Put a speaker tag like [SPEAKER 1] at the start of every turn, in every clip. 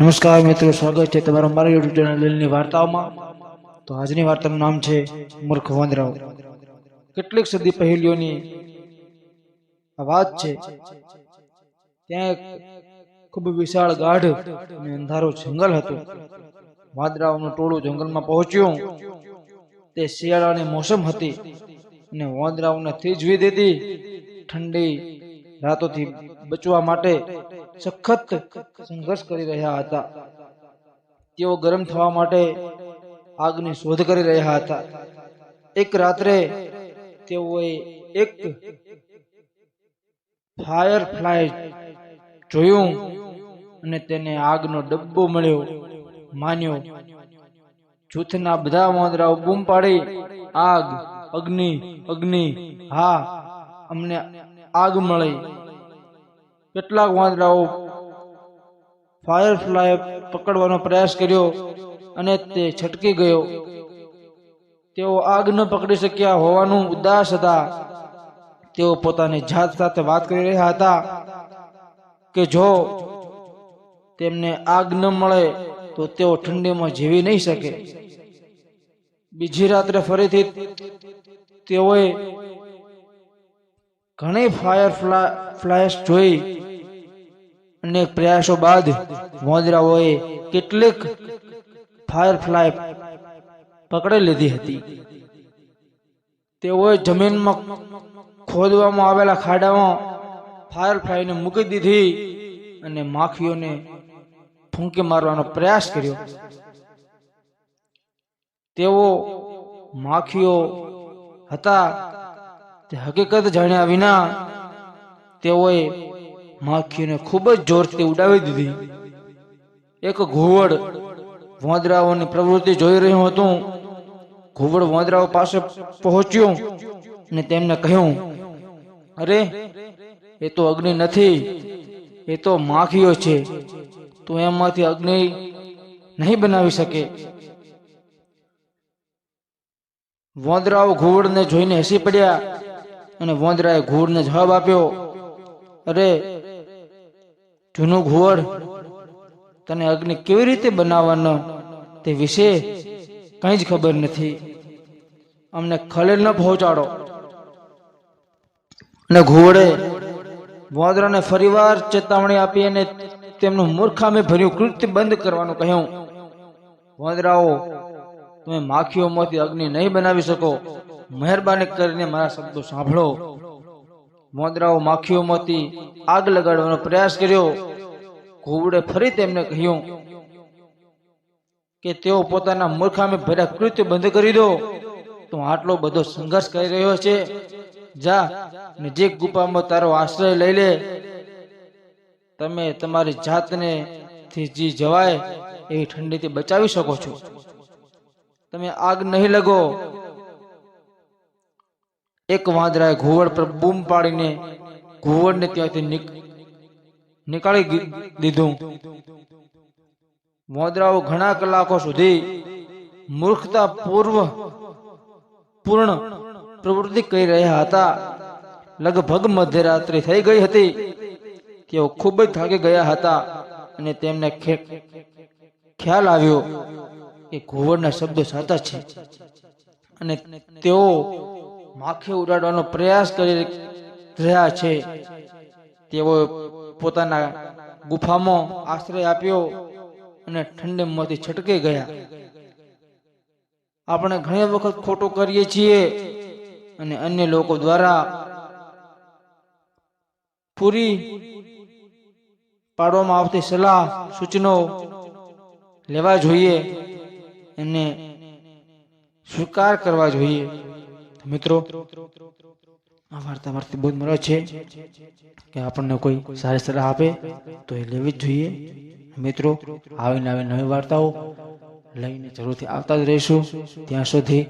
[SPEAKER 1] નમસ્કાર મિત્રો, સ્વાગત છે તમારા મારા યુટ્યુબ ચેનલની વાર્તાઓમાં. તો આજની વાર્તાનું નામ છે મૂર્ખ વાંદરાઓ. કેટલીક સદી પહેલીઓની વાત છે, ત્યાં ખૂબ વિશાળ ગાઢ અને અંધારો જંગલ હતું. વાંદરાઓનું ટોળું જંગલમાં પહોંચ્યું. તે શિયાળાની મોસમ હતી અને વાંદરાઓને થીજવી દીધી ઠંડી રાતોથી બચવા માટે. સખત સંઘર્ષ કરી રહ્યા હતા. તેઓ ગરમ થવા માટે આગની શોધ કરી રહ્યા હતા. એક રાત્રે તેઓએ એક ફાયર ફ્લાય જોયું અને તેને આગનો ડબ્બો મળ્યો, માન્યો. જૂથના બધા મોદરાઓ બૂમ પાડી, આગ, અગ્નિ અગ્નિ, હા, અમને આગ મળી. કેટલાક વાંદરાઓ ફાયરફ્લાય પકડવાનો પ્રયાસ કર્યો અને તે છટકી ગયો. તેઓ આગ ન પકડી શક્યા હોવાનું ઉદાસ હતા. તેઓ પોતાની જાત સાથે વાત કરી રહ્યા હતા કે જો તેમને આગ ન મળે તો તેઓ ઠંડીમાં જીવી નહીં શકે. બીજી રાત્રે ફરીથી તેઓએ ઘણી ફાયર ફ્લાયસ જોઈ અનેક પ્રયાસો બાદ મોદરાઓએ કેટલીક ફાયર ફ્લાય પકડી લીધી હતી. તેઓએ જમીનમાં ખોદવામાં આવેલા ખાડામાં ફાયર ફ્લાયને મૂકી દીધી અને માખીઓને ફૂંકી મારવાનો પ્રયાસ કર્યો. તેઓ માખીઓ હતા તે હકીકત જાણ્યા વિના તેઓએ માખીઓને ખૂબ જ જોરથી ઉડાવી દીધી. એક ઘુવડ વાંદરાઓની પ્રવૃત્તિ જોઈ રહ્યું હતું. ઘુવડ વાંદરાઓ પાસે પહોંચ્યું અને તેમને કહ્યું, અરે, એ તો અગ્નિ નથી, એ તો માખીઓ છે. તું એમાંથી અગ્નિ નહીં બનાવી શકે. વાંદરાઓ ઘુવડને જોઈને હસી પડ્યા. અને વોંદરાએ ઘુવડને જવાબ આપ્યો, અરે, જૂનું ઘુવડ તને અગ્નિ કેવી રીતે બનાવવાનો તે વિશે કંઈ જ ખબર નથી. અમને ખલેલ ન પહોંચાડો. અને ઘુવડે વાંદરાને ફરીવાર ચેતવણી આપી અને તેમનું મૂર્ખામે ભર્યું કૃત્ય બંધ કરવાનું કહ્યું. વાંદરાઓ, તમે માખીઓમાંથી અગ્નિ નહીં બનાવી શકો. મહેરબાની કરીને મારા શબ્દો સાંભળો. મોદરાઓ માખીઓમાંથી આગ લગાડવાનો પ્રયાસ કર્યો. ઘુવડે ફરી તેમને કહ્યું કે તેઓ પોતાના મૂર્ખામે ભર્યા કૃત્ય બંધ કરી દો. તો આટલો બધો સંઘર્ષ કરી રહ્યો છે. જા નજીક ગુફામાં તારો આશ્રય લઈ લે. તમે તમારી જાતને થી જી જવાય એવી ઠંડીથી બચાવી શકો છો. તમે આગ નહીં લગો. એક વાંદરાએ ઘુવડ પર બૂમ પાડીને ઘુવડને ત્યાંથી નીકાળી દીધું. વાંદરાઓ ઘણા કલાકો સુધી મૂર્ખતા પૂર્વ પૂર્ણ પ્રવૃત્તિ કરી રહ્યા હતા. લગભગ મધ્યરાત્રિ થઈ ગઈ હતી. તેઓ ખૂબ જ થાકી ગયા હતા અને તેમને ખ્યાલ આવ્યો કે ઘુવડના શબ્દો સાચા છે. અને તેઓ માખી ઉડાડવાનો પ્રયાસ કરી રહ્યા છે. તેઓ પોતાના ગુફામાં આશ્રય આપ્યો અને ઠંડીમાંથી છટકી ગયા. આપણે ઘણી વખત ખોટું કરીએ છીએ અને અન્ય લોકો દ્વારા પૂરી પાડવામાં આવતી સલાહ, સૂચનો લેવા જોઈએ અને સ્વીકાર કરવા જોઈએ. મિત્રો, આ વાર્તા વાર્તા બહુ મળે છે કે આપણને કોઈ સારી સલાહ આપે તો એ લેવી જ જોઈએ. મિત્રો, આવીને આવી નવી વાર્તાઓ લઈને જરૂરથી આવતા જ રહીશું. ત્યાં સુધી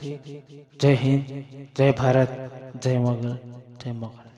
[SPEAKER 1] જય હિન્દ, જય ભારત, જય મોગલ જય મોગલ